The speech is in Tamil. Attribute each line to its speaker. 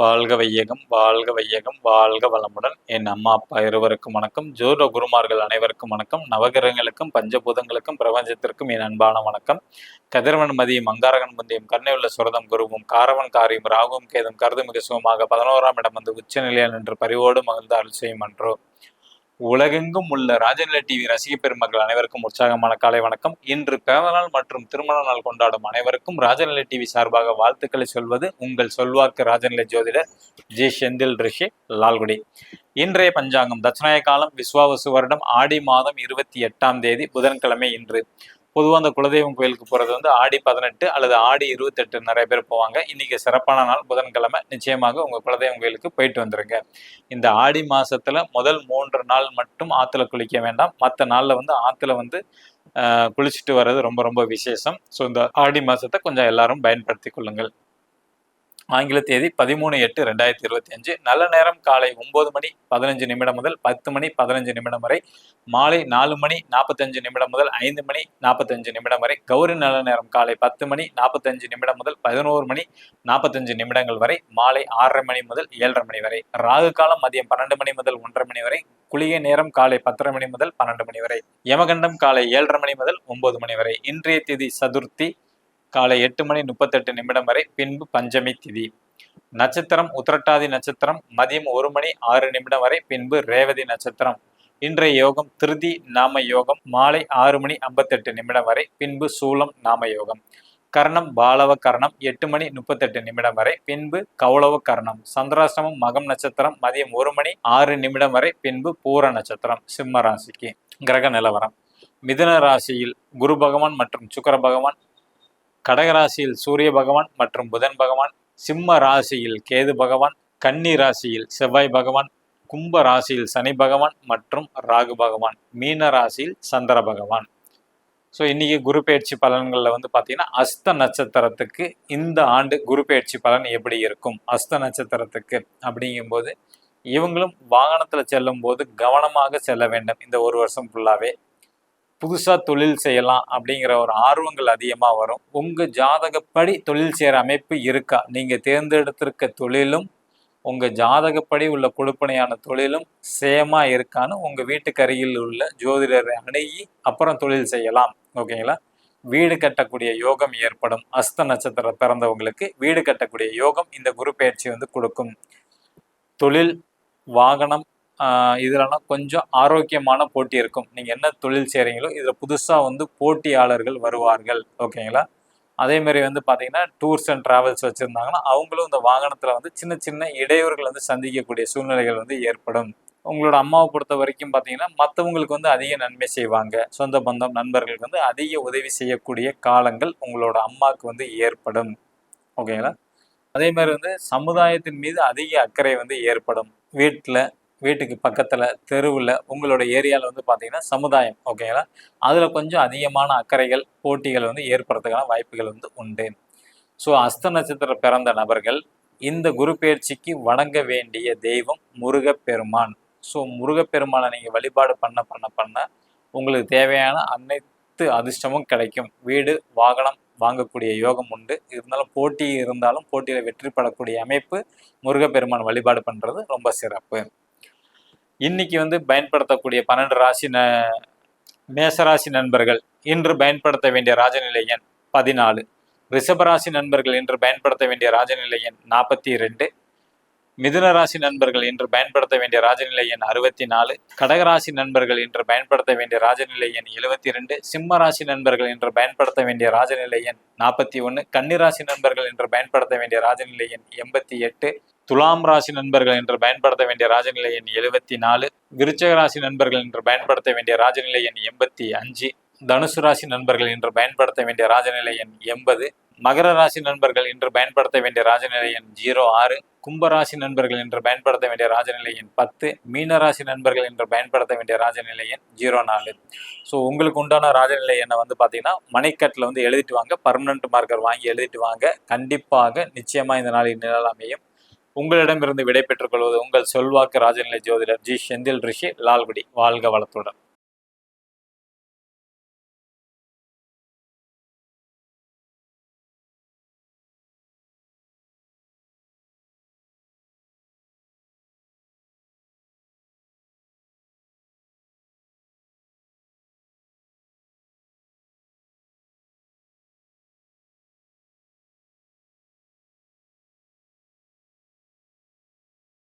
Speaker 1: வாழ்க வையகம் வாழ்க வையகம் வாழ்க வளமுடன். என் அம்மா அப்பா இருவருக்கும் வணக்கம். ஜோர குருமார்கள் அனைவருக்கும் வணக்கம். நவகிரகங்களுக்கும் பஞ்சபூதங்களுக்கும் பிரபஞ்சத்திற்கும் என் அன்பான வணக்கம். கதிரவன் மதியம் அங்காரகன் முந்தியம் கண்ணை உள்ள சுரதம் குருவும் காரவன் காரியம் ராகுவும் கேதும் கருது மிக சுகமாக பதினோராம் இடம் வந்து உச்சநிலையில் நின்று பரிவோடு மகிழ்ந்த அருள் செய்யும் அன்றோ. உலகெங்கும் உள்ள ராஜநிலை டிவி ரசிக பெருமக்கள் அனைவருக்கும் உற்சாகமான காலை வணக்கம். இன்று பிறந்த நாள் மற்றும் திருமண நாள் கொண்டாடும் அனைவருக்கும் ராஜநிலை டிவி சார்பாக வாழ்த்துக்களை சொல்வது உங்கள் சொல்வாக்கு ராஜநிலை ஜோதிடர் ஜி. செந்தில் ரிஷி லால்குடி. இன்றைய பஞ்சாங்கம் தட்சிணாய காலம் விஸ்வாவசு வருடம் ஆடி மாதம் இருபத்தி எட்டாம் தேதி புதன்கிழமை இன்று. பொதுவாக அந்த குலதெய்வம் கோயிலுக்கு போகிறது வந்து ஆடி பதினெட்டு அல்லது ஆடி இருபத்தெட்டு நிறைய பேர் போவாங்க. இன்றைக்கி சிறப்பான நாள் புதன்கிழமை. நிச்சயமாக உங்கள் குலதெய்வம் கோயிலுக்கு போயிட்டு வந்துருங்க. இந்த ஆடி மாதத்தில் முதல் மூன்று நாள் மட்டும் ஆற்றுல குளிக்க வேண்டாம். மற்ற நாளில் வந்து ஆற்றுல வந்து குளிச்சுட்டு வர்றது ரொம்ப ரொம்ப விசேஷம். ஸோ இந்த ஆடி மாதத்தை கொஞ்சம் எல்லாரும் பயன்படுத்தி கொள்ளுங்கள். ஆங்கில தேதி பதிமூணு எட்டு ரெண்டாயிரத்தி இருபத்தி அஞ்சு. நல்ல நேரம் காலை ஒன்பது மணி பதினஞ்சு நிமிடம் முதல் பத்து மணி பதினஞ்சு நிமிடம் வரை. மாலை நாலு மணி நாற்பத்தஞ்சு நிமிடம் முதல் ஐந்து மணி நாற்பத்தஞ்சு நிமிடம் வரை. கௌரி நல்ல நேரம் காலை பத்து மணி நாற்பத்தஞ்சு நிமிடம் முதல் பதினோரு மணி நாற்பத்தஞ்சு நிமிடங்கள் வரை. மாலை ஆறரை மணி முதல் ஏழரை மணி வரை. ராகு காலம் மதியம் பன்னெண்டு மணி முதல் ஒன்றரை மணி வரை. குளிகை நேரம் காலை பத்தரை மணி முதல் பன்னெண்டு மணி வரை. யமகண்டம் காலை ஏழரை மணி முதல் ஒன்பது மணி வரை. இன்றைய திதி சதுர்த்தி காலை எட்டு மணி முப்பத்தெட்டு நிமிடம் வரை பின்பு பஞ்சமி திதி. நட்சத்திரம் உத்திரட்டாதி நட்சத்திரம் மதியம் ஒரு மணி ஆறு நிமிடம் வரை பின்பு ரேவதி நட்சத்திரம். இன்றைய யோகம் திருதி நாம யோகம் மாலை ஆறு மணி ஐம்பத்தெட்டு நிமிடம் வரை பின்பு சூலம் நாம யோகம். கர்ணம் பாலவ கர்ணம் எட்டு மணி முப்பத்தெட்டு நிமிடம் வரை பின்பு கௌளவ கர்ணம். சந்திராசிரமம் மகம் நட்சத்திரம் மதியம் ஒரு மணி ஆறு நிமிடம் வரை பின்பு பூர நட்சத்திரம் சிம்ம ராசிக்கு. கிரக நிலவரம். மிதுன ராசியில் குரு பகவான் மற்றும் சுக்கர பகவான் கடகராசியில் சூரிய பகவான் மற்றும் புதன் பகவான் சிம்ம ராசியில் கேது பகவான் கன்னி ராசியில் செவ்வாய் பகவான் கும்ப ராசியில் சனி பகவான் மற்றும் ராகு பகவான் மீன ராசியில் சந்திர பகவான். ஸோ இன்னைக்கு குரு பயிற்சி பலன்களில் வந்து பார்த்தீங்கன்னா அஸ்த நட்சத்திரத்துக்கு இந்த ஆண்டு குரு பயிற்சி பலன் எப்படி இருக்கும்? அஸ்த நட்சத்திரத்துக்கு அப்படிங்கும்போது இவங்களும் வாகனத்தில் செல்லும் போது கவனமாக செல்ல வேண்டும். இந்த ஒரு வருஷம் ஃபுல்லாகவே புதுசாக தொழில் செய்யலாம் அப்படிங்கிற ஒரு ஆர்வங்கள் அதிகமாக வரும். உங்கள் ஜாதகப்படி தொழில் செய்கிற அமைப்பு இருக்கா? நீங்கள் தேர்ந்தெடுத்திருக்க தொழிலும் உங்கள் ஜாதகப்படி உள்ள கொடுப்பனையான தொழிலும் சேமாக இருக்கான்னு உங்கள் வீட்டுக்கு அருகில் உள்ள ஜோதிடரை அணுகி அப்புறம் தொழில் செய்யலாம். ஓகேங்களா? வீடு கட்டக்கூடிய யோகம் ஏற்படும். அஸ்த நட்சத்திரம் பிறந்தவங்களுக்கு வீடு கட்டக்கூடிய யோகம் இந்த குரு பயிற்சி வந்து கொடுக்கும். தொழில் வாகனம் இதிலலாம் கொஞ்சம் ஆரோக்கியமான போட்டி இருக்கும். நீங்கள் என்ன தொழில் செய்கிறீங்களோ இதில் புதுசாக வந்து போட்டியாளர்கள் வருவார்கள். ஓகேங்களா? அதேமாரி வந்து பார்த்தீங்கன்னா டூர்ஸ் அண்ட் ட்ராவல்ஸ் வச்சுருந்தாங்கன்னா அவங்களும் இந்த வாகனத்தில் வந்து சின்ன சின்ன இடையூறுகள் வந்து சந்திக்கக்கூடிய சூழ்நிலைகள் வந்து ஏற்படும். உங்களோட அம்மாவை பொறுத்த வரைக்கும் பார்த்தீங்கன்னா மற்றவங்களுக்கு வந்து அதிக நன்மை செய்வாங்க. சொந்த பந்தம் நண்பர்களுக்கு வந்து அதிக உதவி செய்யக்கூடிய காலங்கள் உங்களோட அம்மாவுக்கு வந்து ஏற்படும். ஓகேங்களா? அதே மாதிரி வந்து சமுதாயத்தின் மீது அதிக அக்கறை வந்து ஏற்படும். வீட்டில் வீட்டுக்கு பக்கத்தில் தெருவில் உங்களோட ஏரியாவில் வந்து பார்த்தீங்கன்னா சமுதாயம் ஓகேங்களா அதில் கொஞ்சம் அதிகமான அக்கறைகள் போட்டிகள் வந்து ஏற்படுறதுக்கான வாய்ப்புகள் வந்து உண்டு. ஸோ அஸ்த நட்சத்திரம் பிறந்த நபர்கள் இந்த குரு பயிற்சிக்கு வணங்க வேண்டிய தெய்வம் முருகப்பெருமான். ஸோ முருகப்பெருமானை நீங்கள் வழிபாடு பண்ண பண்ண பண்ண உங்களுக்கு தேவையான அனைத்து அதிர்ஷ்டமும் கிடைக்கும். வீடு வாகனம் வாங்கக்கூடிய யோகம் உண்டு. இருந்தாலும் போட்டி இருந்தாலும் போட்டியில் வெற்றி பெறக்கூடிய அமைப்பு முருகப்பெருமான் வழிபாடு பண்ணுறது ரொம்ப சிறப்பு. இன்னைக்கு வந்து பயன்படுத்தக்கூடிய பன்னெண்டு ராசி ந மேசராசி நண்பர்கள். இன்று பயன்படுத்த வேண்டிய ராஜநிலை எண் பதினாலு. ரிஷபராசி நண்பர்கள் இன்று பயன்படுத்த வேண்டிய ராஜநிலை எண் நாற்பத்தி ரெண்டு மிதுன ராசி நண்பர்கள் இன்று பயன்படுத்த வேண்டிய ராஜநிலை எண் அறுபத்தி நாலு கடகராசி நண்பர்கள் இன்று பயன்படுத்த வேண்டிய ராஜநிலை எண் எழுபத்தி ரெண்டு சிம்ம ராசி நண்பர்கள் இன்று பயன்படுத்த வேண்டிய ராஜநிலை எண் நாற்பத்தி ஒன்று கன்னிராசி நண்பர்கள் இன்று பயன்படுத்த வேண்டிய ராஜநிலை எண் எண்பத்தி எட்டு துலாம் ராசி நண்பர்கள் என்று பயன்படுத்த வேண்டிய ராஜநிலை எண் எழுபத்தி நாலு விருச்சக ராசி நண்பர்கள் என்று பயன்படுத்த வேண்டிய ராஜநிலை எண் எண்பத்தி அஞ்சு தனுசு ராசி நண்பர்கள் என்று பயன்படுத்த வேண்டிய ராஜநிலை எண் எண்பது மகர ராசி நண்பர்கள் என்று பயன்படுத்த வேண்டிய ராஜநிலை எண் ஜீரோ ஆறு கும்பராசி நண்பர்கள் என்று பயன்படுத்த வேண்டிய ராஜநிலை எண் பத்து மீன ராசி நண்பர்கள் என்று பயன்படுத்த வேண்டிய ராஜநிலை எண் ஜீரோ நாலு. ஸோ உங்களுக்கு உண்டான ராஜநிலை எண்ணை வந்து பார்த்தீங்கன்னா மணிக்கட்டில் வந்து எழுதிட்டு வாங்க பர்மனன்ட் மார்க்கர் வாங்கி எழுதிட்டு வாங்க. கண்டிப்பாக நிச்சயமாக இந்த நாளின் நிழல் அமையும். உங்களிடமிருந்து விடை பெற்றுக் கொள்வது உங்கள் சொல்வாக்கு ராஜநிலை ஜோதிடர் ஜி செந்தில் ரிஷி லால்குடி. வாழ்க வளத்துடன்.